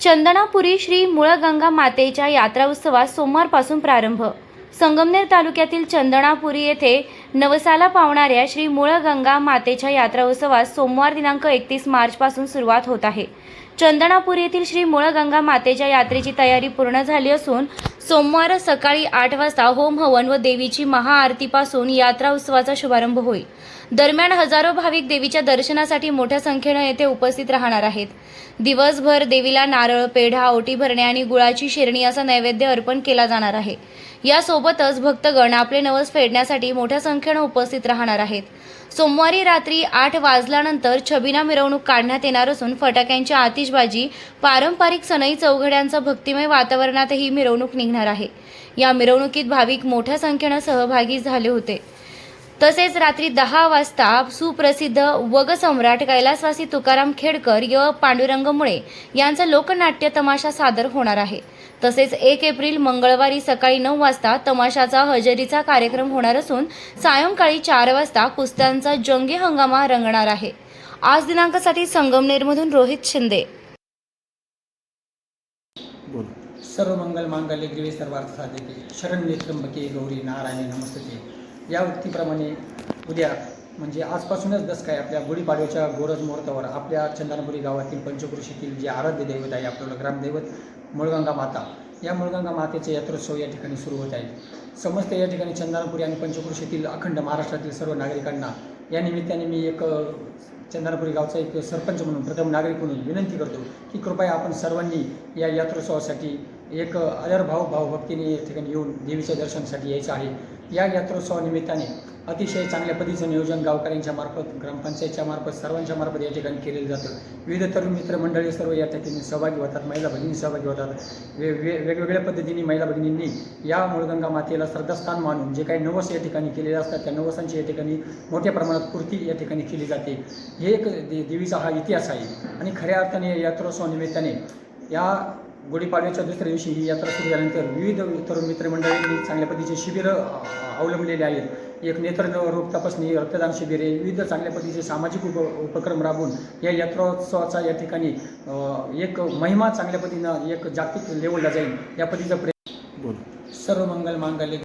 चंदनापुरी श्री मुळगंगा मातेच्या यात्रा उत्सवात सोमवारपासून प्रारंभ. संगमनेर तालुक्यातील चंदनापुरी येथे नवसाला पावणाऱ्या श्री मुळगंगा मातेच्या यात्रा उत्सवात सोमवार दिनांक एकतीस मार्चपासून सुरुवात होत आहे. चंदनापुरी येथील श्री मुळगंगा मातेच्या यात्रेची तयारी पूर्ण झाली असून सोमवार सकाळी आठ वाजता होम हवन व देवीची महाआरतीपासून यात्रा उत्सवाचा शुभारंभ होईल. दरम्यान हजारो भाविक देवीच्या दर्शनासाठी मोठ्या संख्येनं येथे उपस्थित राहणार आहेत. दिवसभर देवीला नारळ पेढा ओटी भरणे आणि गुळाची शिरणी असा नैवेद्य अर्पण केला जाणार आहे. यासोबतच भक्तगण आपले नवस फेडण्यासाठी मोठ्या संख्येने उपस्थित राहणार आहेत. सोमवारी रात्री आठ वाजल्यानंतर छबिना मिरवणूक काढण्यात येणार असून फटाक्यांची आतिषबाजी पारंपरिक सनई चौघड्यांचा भक्तिमय वातावरणातही मिरवणूक निघणार आहे. या मिरवणुकीत भाविक मोठ्या संख्येनं सहभागी झाले होते. तसेच रात्री दहा वाजता सुप्रसिद्ध वग सम्राट कैलासवासी तुकाराम खेडकर य पांडुरंग मुळे यांचा लोकनाट्य तमाशा सादर होणार आहे. तसेच एक एप्रिल मंगळवारी सकाळी नऊ वाजता तमाशाचा हजेरीचा कार्यक्रम होणार असून सायंकाळी चार वाजता कुस्त्यांचा जंगी हंगामा रंगणार आहे. आज दिनांकासाठी संगमनेरमधून रोहित शिंदे. बोल. सर्व मंगल मांगल्य देवी सर्वार्थ साधिके शरण त्र्यंबके गौरी नारायणी नमस्ते या उक्तीप्रमाणे उद्या म्हणजे आजपासूनच दस काय आपल्या गुढीपाडव्याच्या गोरज मुहूर्तावर आपल्या चंदनपुरी गावातील पंचकृषीतील जे आराध्य दैवत आहे आपल्याला ग्रामदैवत मुळगंगा माता. या मुळगंगा मातेचे यात्रोत्सव या ठिकाणी सुरू होत आहे. समस्त या ठिकाणी चंदनपुरी आणि पंचकृषीतील अखंड महाराष्ट्रातील सर्व नागरिकांना या निमित्ताने मी एक अ, चंदनपुरी गावचा एक सरपंच म्हणून प्रथम नागरिक म्हणून विनंती करतो की कृपया आपण सर्वांनी या यात्रोत्सवासाठी एक आदरभाव भावभक्तीने या ठिकाणी येऊन देवीच्या दर्शनासाठी यायचं आहे. या यात्रोत्सवानिमित्ताने अतिशय चांगल्या पद्धतीचं नियोजन गावकऱ्यांच्या मार्फत ग्रामपंचायतच्या मार्फत सर्वांच्या मार्फत या ठिकाणी केलेलं जातं. विविध तरुण मित्रमंडळी सर्व या ठिकाणी सहभागी होतात महिला भगिनी सहभागी होतात. वे वे वेगवेगळ्या पद्धतीने महिला भगिनींनी या मुळगंगा मातेला श्रद्धास्थान मानून जे काही नवस या ठिकाणी केलेले असतात त्या नवसांची या ठिकाणी मोठ्या प्रमाणात पूर्ती या ठिकाणी केली जाते. हे एक देवीचा हा इतिहास आहे आणि खऱ्या अर्थाने या यात्रोत्सवानिमित्ताने या गुढीपाडव्याच्या दुसऱ्या दिवशी ही यात्रा सुरू झाल्यानंतर विविध तरुण मित्रमंडळींनी चांगल्या पद्धतीचे शिबिरं अवलंबलेले आहेत. एक नेत्र रोग तपासणी रक्तदान शिबिरे विविध चांगल्या पद्धतीचे सामाजिक उप उपक्रम राबवून या यात्रोत्सवाचा या ठिकाणी एक महिमा चांगल्या पद्धतीनं एक जागतिक लेवलला जाईल. या पद्धतीचा प्रयत्न बोल. सर्व मंगल मांगल्य.